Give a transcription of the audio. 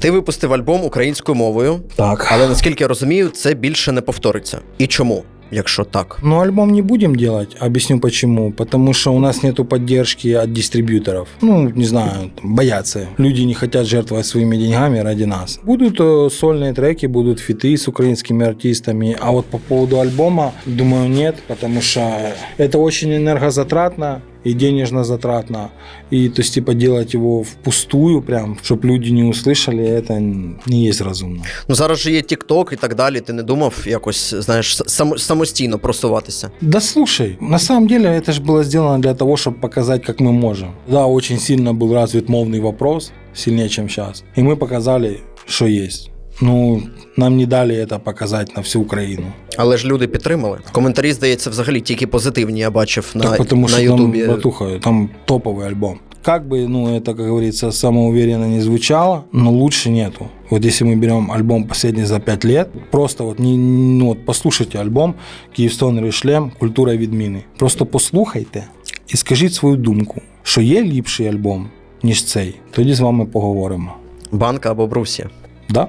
Ти випустив альбом українською мовою, Так. але наскільки я розумію, це більше не повториться. І чому, якщо так? Но альбом не будем делать, объясню почему. Потому что у нас нету поддержки от дистрибьюторов. Ну, не знаю, там, боятся. Люди не хотят жертвовать своими деньгами ради нас. Будут э, сольные треки, будут фиты с украинскими артистами. А вот по поводу альбома, думаю, нет, потому что это очень энергозатратно и денежно затратно. И то есть, типа, делать его впустую, прям, чтобы люди не услышали, это не есть разумно. Ну зараз же є TikTok і так далі. Ти не думав якось, знаєш, сам, самостійно просуватися? Да слушай, на самом деле это же было сделано для того, чтобы показать, как мы можем. Да, очень сильно был развит мовный вопрос, сильнее, чем сейчас. И мы показали, что есть. Ну, нам не дали это показать на всю Украину. Але ж люди підтримали. Коментарі, здається, взагалі тільки позитивні я бачив на, так потому на что Ютубі. там, братуха, там топовый альбом. Как бы, ну, это, как говорится, самоуверенно не звучало, но лучше нету. Вот если мы берем альбом последний за пять лет, просто вот, не, ну, вот послушайте альбом «Київстонер і шлем. Культура відміни». Просто послухайте і скажіть свою думку, що є ліпший альбом, ніж цей. Тоді з вами поговоримо. Банка або Брусія. Да?